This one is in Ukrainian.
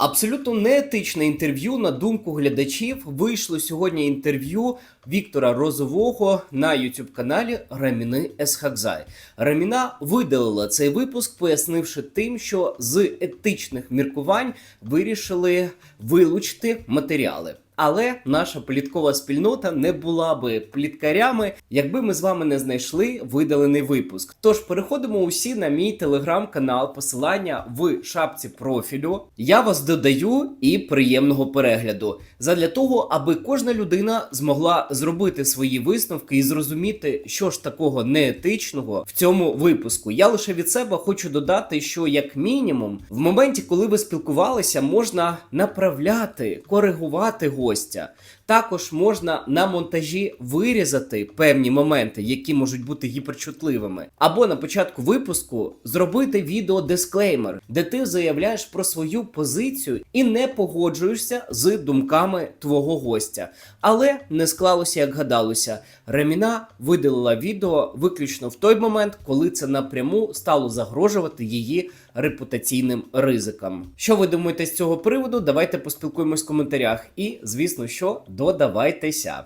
Абсолютно неетичне інтерв'ю на думку глядачів. Вийшло сьогодні інтерв'ю Віктора Розового на youtube каналі Раміни Есхакзай. Раміна видалила цей випуск, пояснивши тим, що з етичних міркувань вирішили вилучити матеріали. Але наша пліткова спільнота не була би пліткарями, якби ми з вами не знайшли видалений випуск. Тож переходимо усі на мій телеграм-канал, посилання в шапці профілю. Я вас додаю і приємного перегляду. Задля того, аби кожна людина змогла зробити свої висновки і зрозуміти, що ж такого неетичного в цьому випуску. Я лише від себе хочу додати, що як мінімум, в моменті, коли ви спілкувалися, можна направляти, коригувати гостя. Також можна на монтажі вирізати певні моменти, які можуть бути гіперчутливими. Або на початку випуску зробити відео дисклеймер, де ти заявляєш про свою позицію і не погоджуєшся з думками твого гостя. Але не склалося, як гадалося. Реміна видалила відео виключно в той момент, коли це напряму стало загрожувати її репутаційним ризикам. Що ви думаєте з цього приводу? Давайте поспілкуємось в коментарях. І, звісно, що додавайтеся.